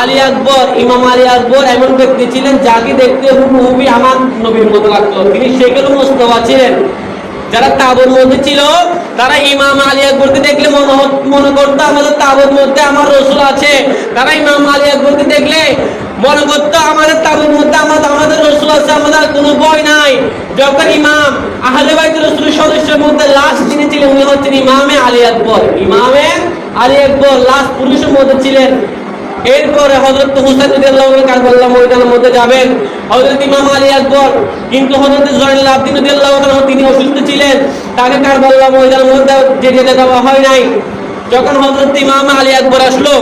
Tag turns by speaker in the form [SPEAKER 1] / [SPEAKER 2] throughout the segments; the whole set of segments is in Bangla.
[SPEAKER 1] আলী আকবর, ইমাম আলী আকবর এমন ব্যক্তি ছিলেন যাকে দেখতে হুবহুবি আমার নবীর মতো লাগতো তিনি সেগুলো মোস্তফা ছিলেন। যারা তাবর মধ্যে ছিল, তারা ইমাম আলী আকবরকে দেখলে মনে মনে করতো, আমাদের তাবুর মধ্যে আমার রসুল আছে। তারা ইমাম আলী আকবরকে দেখলে মনে করতো, আমাদের তাবুর মধ্যে আমাদের আমাদের রসুল আছে, আমাদের আর কোনো ভয় নাই। যখন ইমাম আহলে বাইত রসুলের সদস্যের মধ্যে লাস্ট যিনি ছিলেন, উনি হচ্ছেন ইমামে আলী আকবর। ইমামে আলী আকবর লাস্ট পুরুষের মধ্যে ছিলেন। এরপরে হজরত হুসেন ময়দানের মধ্যে যাবেন? হজরত ইমাম আলী আকবর। কিন্তু হযরত জয়নুল আবদিন তিনি অসুস্থ ছিলেন। তাকে কারবালা ময়দানের মধ্যে যেতে দেওয়া হয় নাই। যখন হজরত ইমাম আলী আকবর আসলো,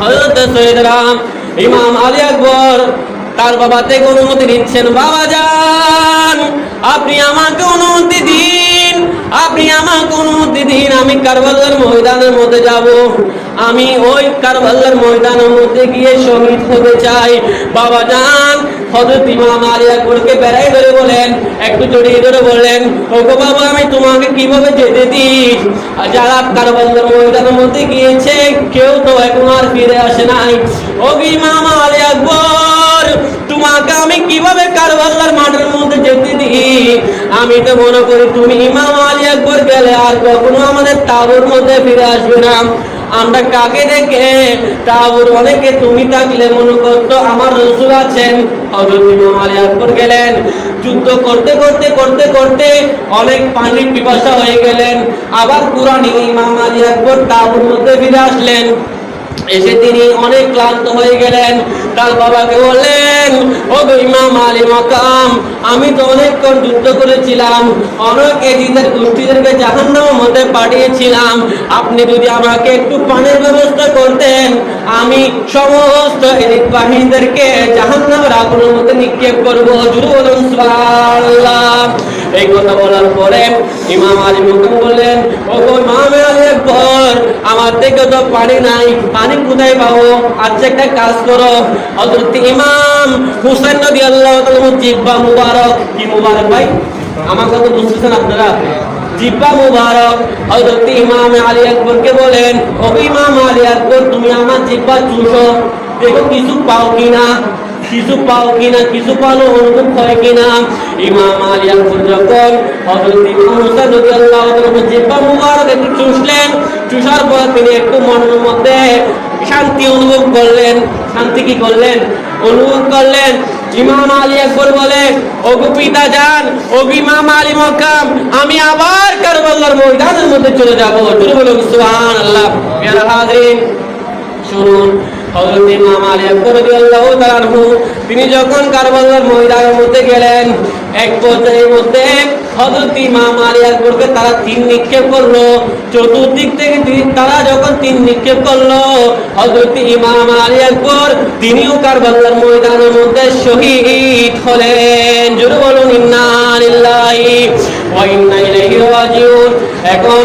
[SPEAKER 1] হযরত সৈয়দ রাম, ইমাম আলী আকবর তার বাবা থেকে অনুমতি নিচ্ছেন বাবা যান, আপনি আমাকে অনুমতি দিন, আপনি আমাকে অনুমতি দিন, আমি কারবালার ময়দানের মধ্যে যাব। আমি ওই কারবালার ময়দানের মধ্যে গিয়ে শহীদ হতে চাই। বাবা যান হযরত ইমাম আলী আকবরকে বেড়াই ধরে বলেন, একটু জড়িয়ে ধরে বললেন বাবা, আমি তোমাকে কীভাবে যেতে দিই? যারা কারবালার ময়দানের মধ্যে গিয়েছে, কেউ তো এখন আর ফিরে আসে নাই। ইমাম আলী আকবর, তোমাকে আমি কীভাবে মাঠের মধ্যে যেতে দিই? আমি তো মনে করি, তুমি ইমাম আলী আকবর গেলে আর কখনো আমাদের তাবুর মধ্যে ফিরে আসবে না। আমরা কাকে দেখে? তাবুর অনেকে তুমি থাকলে মনে করতো আমার রসুল আছেন। হযরত ইমাম আলী গেলেন। যুদ্ধ করতে করতে করতে করতে অনেক পানির পিপাসা হয়ে গেলেন। আবার পুরানি ইমাম আলী আকবর তাবুর মধ্যে ফিরে আসলেন। এসে তিনি অনেক ক্লান্ত হয়ে গেলেন। তার বাবাকে বললেন ও ইমাম আলী মকাম, আমি তো অনেকক্ষণ যুদ্ধ করেছিলাম। অনেক এদিদের গোষ্ঠীদেরকে জাহান্নামের মধ্যে পাঠিয়েছিলাম। আপনি যদি আমাকে একটু পানির ব্যবস্থা করতেন, আমি সমস্ত এদিক বাহিনীদেরকে জাহান্নামের আগুনের মধ্যে নিক্ষেপ করব। জুরু বলুন এই কথা বলার পরে ইমাম আলী মুকুম বললেন ও গো ইমাম থেকে তো পানি নাই, পানি কোথায় পাবো? আচ্ছা একটা কাজ করো। ইমাম হুসেন আল্লাহ জিব্বা মুবারক। কি মুবারক ভাই? আমার কথা বুঝতেছেন আপনারা? জিব্বা মুবারক। ইমাম আলী বলেন, ও ইমাম আলী আকবর, তুমি আমার জিব্বা চুষো। দেখো, কিছু পাও কিনা? কিছু পাও কিনা? কিছু পালো অনুভব হয় কিনা? ইমাম আলী আকবর যখন হযরত ইমাম হুসাইন জিব্বা মুবারক একটু চুষলেন চুষার পর তিনি একটু মনের মধ্যে শান্তি অনুভব করলেন। শান্তি কি করলেন? অনুভব করলেন, ইমাম আলী আকবর বলে, ওগো পিতা যান ওগো ইমাম আলী মকাম আমি আবার কারবালার ময়দানের মধ্যে চলে যাব। জোরে বলুন সুবহানাল্লাহ প্রিয় হাজিরিন, শুনুন, হযরত ইমাম আলী আকবর রাদিয়াল্লাহু তাআলা তিনি যখন কারবালার ময়দানের মধ্যে গেলেন, এক পর্যায়ের মধ্যে হজরত মা মারিয়ার করবে তারা তিন নিক্ষেপ করল। চতুর্দিক থেকে তারা যখন তিন নিক্ষেপ করল হজরত ইমাম আলিয়ার পর তিনিও কারবাল্লার ময়দানের মধ্যে শহীদ হলেন। জোরে বলুন, ইন্না লিল্লাহি ওয়া ইন্না ইলাইহি রাজিউন। এখন